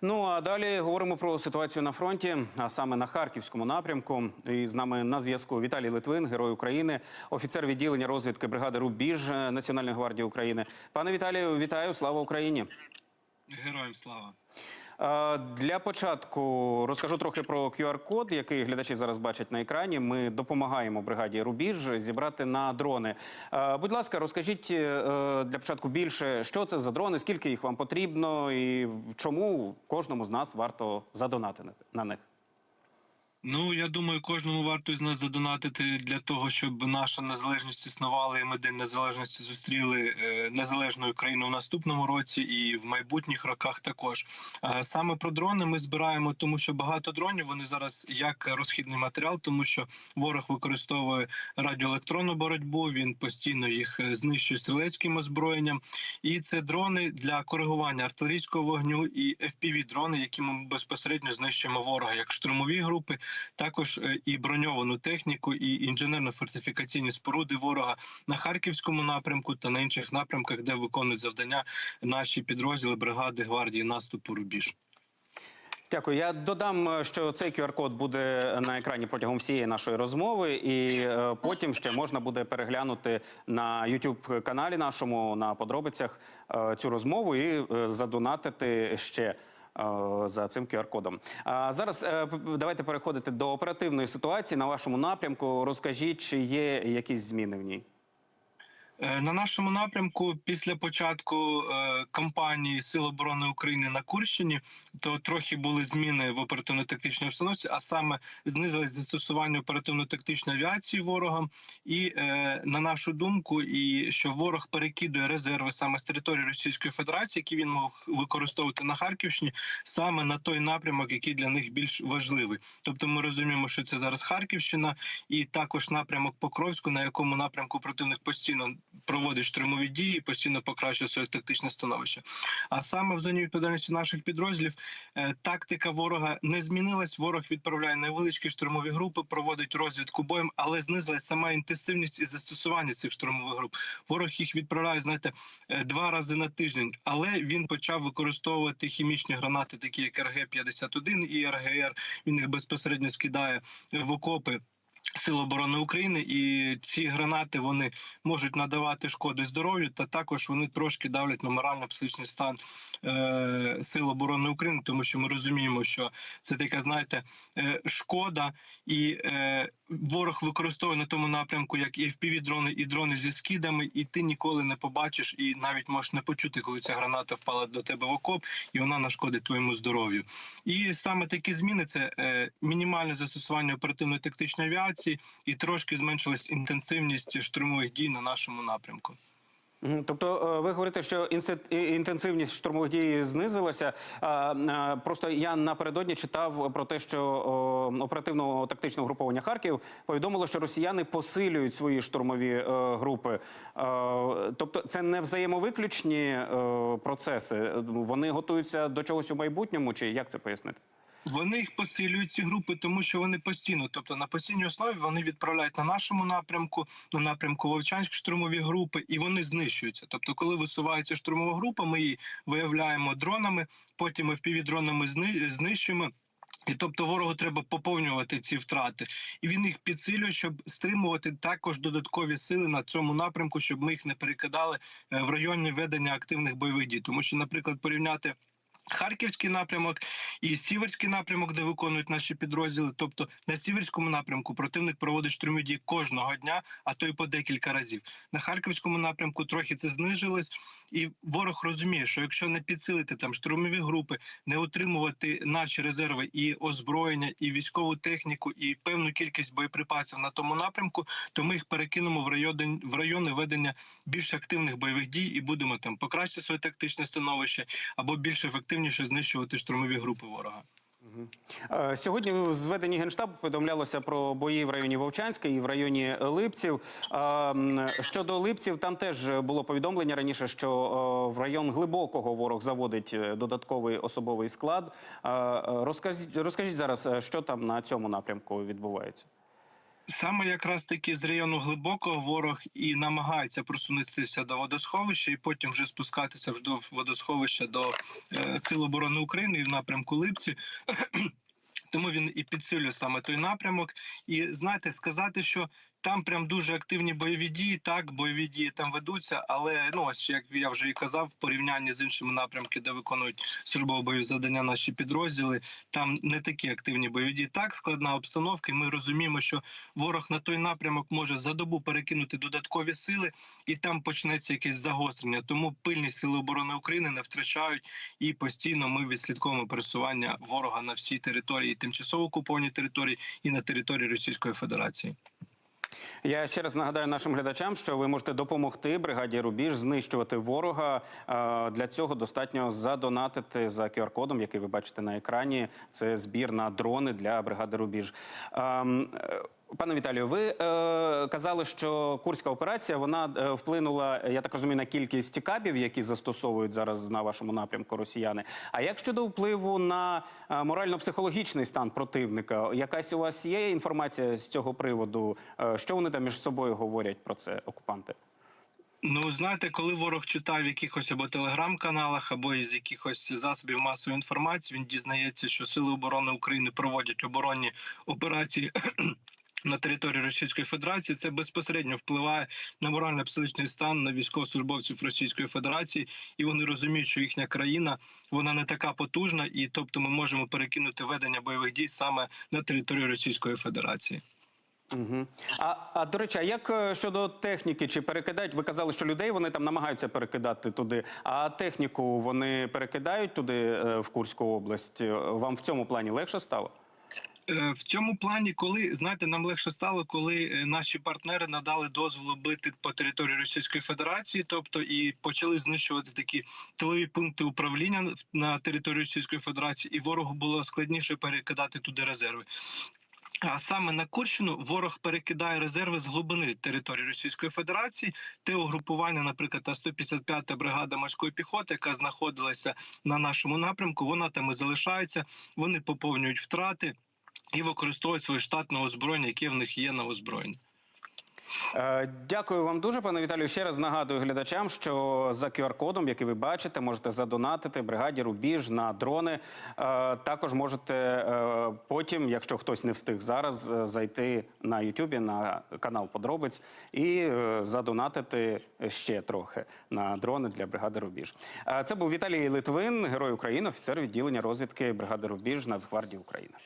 Ну а далі говоримо про ситуацію на фронті, а саме на харківському напрямку. І з нами на зв'язку Віталій Литвин, герой України, офіцер відділення розвідки бригади Рубіж Національної гвардії України. Пане Віталію, вітаю! Слава Україні! Героям слава. Для початку розкажу трохи про QR-код, який глядачі зараз бачать на екрані. Ми допомагаємо бригаді Рубіж зібрати на дрони. Будь ласка, розкажіть е, для початку більше, що це за дрони, скільки їх вам потрібно, і чому кожному з нас варто задонатити на них. Ну я думаю, кожному варто з нас задонатити для того, щоб наша незалежність існувала, і ми день незалежності зустріли е, незалежну Україну в наступному році і в майбутніх роках також. Е, Саме про дрони ми збираємо, тому що багато дронів вони зараз як розхідний матеріал, тому що ворог використовує радіоелектронну боротьбу. Він постійно їх е, знищує стрілецьким озброєнням. І це дрони для коригування артилерійського вогню і fpv дрони, якими ми безпосередньо знищуємо ворога, як штурмові групи, також е, і броньовану техніку, і інженерно-фортифікаційні споруди ворога на харківському напрямку та на інших напрямках, де виконують завдання наші підрозділи бригади гвардії наступу Рубіж. Дякую. Я додам, е, що цей QR-код буде на екрані протягом всієї нашої розмови, і е, потім ще можна буде переглянути на youtube каналі нашому на подробицях цю розмову і задонатити ще. Е, За цим QR-кодом. А зараз е, давайте переходити до оперативної ситуації на вашому напрямку. Розкажіть, чи є якісь зміни в ній? Е, На нашому напрямку після початку е, кампанії Сил оборони України на Курщині, то трохи були зміни в оперативно-тактичній обстановці, а саме знизилось застосування оперативно-тактичної авіації ворогом. І е, на нашу думку, і що ворог перекидує резерви саме з території Російської Федерації, які він мог використовувати на Харківщині, саме на той напрямок, який для них більш важливий. Тобто, ми розуміємо, що це зараз Харківщина, і також напрямок Покровську, на якому напрямку противник постійно проводить штурмові дії, постійно покращує своє тактичне становище. А саме в зоні відповідальності наших підрозділів е, тактика ворога не змінилась. Ворог відправляє невеличкі штурмові групи, проводить розвідку боєм, але знизилась сама інтенсивність і застосування цих штурмових груп. Ворог їх відправляє, знаєте, е, два рази на тиждень, але він почав використовувати хімічні гранати, такі як РГ-51 і РГР. Він їх безпосередньо скидає в окопи. Сил оборони України, і ці гранати вони можуть надавати шкоди здоров'ю, та також вони трошки давлять на морально-психічний стан е, Сил оборони України, тому що ми розуміємо, що це така, знаєте, е, шкода, і е, ворог використовує на тому напрямку як і fpv дрони і дрони зі скидами, і ти ніколи не побачиш, і навіть можеш не почути, коли ця граната впала до тебе в окоп, і вона нашкодить твоєму здоров'ю. І саме такі зміни це е, мінімальне застосування оперативної тактичної авіації і трошки зменшилась інтенсивність штурмових дій на нашому напрямку. Тобто е, ви говорите, що інтенсивність штурмових дій знизилася. Просто я напередодні читав про те, що оперативно-тактичне угруповання Харків повідомило, що росіяни посилюють свої штурмові е, групи. Е, Тобто, це не взаємовиключні процеси. Вони готуються до чогось у майбутньому, чи як це пояснити? Вони їх посилюють ці групи, тому що вони постійно, тобто на постійній основі, вони відправляють на нашому напрямку, на напрямку Вовчанськ штурмові групи, і вони знищуються. Тобто, коли висувається штурмова група, ми її виявляємо дронами, потім FPV-дронами зни- знищуємо. І тобто ворогу треба поповнювати ці втрати, і він їх підсилює, щоб стримувати також додаткові сили на цьому напрямку, щоб ми їх не перекидали е, в районі ведення активних бойових дій. Тому що, наприклад, порівняти. Харківський напрямок і Сіверський напрямок, де виконують наші підрозділи. Тобто на Сіверському напрямку противник проводить штурмові дії кожного дня, а то й по декілька разів. На Харківському напрямку трохи це знижилось, і ворог розуміє, що якщо не підсилити там штурмові групи, не утримувати наші резерви і озброєння, і військову техніку, і певну кількість боєприпасів на тому напрямку, то ми їх перекинемо в райони в райони ведення більш активних бойових дій і будемо там покращити своє тактичне становище або більш ефективніше знищувати штурмові групи ворога. Е, Сьогодні в зведенні Генштабу повідомлялося про бої в районі Вовчанська і в районі Липців. Е, Щодо Липців, там теж було повідомлення раніше, що е, в район глибокого ворог заводить додатковий особовий склад. Розкажіть, розкажіть зараз, що там на цьому напрямку відбувається. Саме якраз таки з району глибокого ворог і намагається просунутися до водосховища, і потім вже спускатися вздовж водосховища до е, Сил оборони України і в напрямку Липці. Тому він і підсилює саме той напрямок. І знаєте, сказати, що там прям дуже активні бойові дії. Так, бойові дії там ведуться, але ну ось як я вже і казав, в порівнянні з іншими напрямками, де виконують службово бойові завдання наші підрозділи, там не такі активні бойові дії. Так, складна обстановка. І ми розуміємо, що ворог на той напрямок може за добу перекинути додаткові сили, і там почнеться якесь загострення. Тому пильні сили оборони України не втрачають і постійно ми відслідковуємо пересування ворога на всій території, тимчасово окупованій території і на території Російської Федерації. Я ще раз нагадаю нашим глядачам, що ви можете допомогти бригаді Рубіж знищувати ворога. Е, Для цього достатньо задонатити за QR-кодом, який ви бачите на екрані. Це збір на дрони для бригади Рубіж. Пане Віталію, ви е, казали, що курська операція вона е, вплинула, я так розумію, на кількість кабів, які застосовують зараз на вашому напрямку росіяни. А як щодо впливу на е, морально-психологічний стан противника? Якась у вас є інформація з цього приводу? Е, що вони там між собою говорять про це, окупанти? Ну, знаєте, коли ворог читає в якихось або телеграм-каналах, або із якихось засобів масової інформації, він дізнається, що Сили оборони України проводять оборонні операції. На території Російської Федерації це безпосередньо впливає на морально-психологічний стан на військовослужбовців Російської Федерації, і вони розуміють, що їхня країна вона не така потужна, і тобто ми можемо перекинути ведення бойових дій саме на територію Російської Федерації. Угу. А, а до речі, а як е, щодо техніки, чи перекидають? Ви казали, що людей вони там намагаються перекидати туди. А техніку вони перекидають туди е, в Курську область? Е, Вам в цьому плані легше стало? Е, В цьому плані, коли знаєте, нам легше стало, коли е, наші партнери надали дозволу бити по території Російської Федерації, тобто і почали знищувати такі тилові пункти управління на території Російської Федерації, і ворогу було складніше перекидати туди резерви. А саме на Курщину ворог перекидає резерви з глибини території Російської Федерації. Те угрупування, наприклад, та 155-та бригада морської піхоти, яка знаходилася на нашому напрямку, вона там і залишається. Вони поповнюють втрати і використовують своє штатне озброєння, яке в них є на озброєнні. Е, Дякую вам дуже, пане Віталію. Ще раз нагадую глядачам, що за QR-кодом, який ви бачите, можете задонатити бригаді Рубіж на дрони. Е, Також можете е, потім, якщо хтось не встиг зараз, зайти на Ютубі на канал Подробиць і задонатити ще трохи на дрони для бригади Рубіж. Це був Віталій Литвин, герой України, офіцер відділення розвідки бригади Рубіж Нацгвардії України.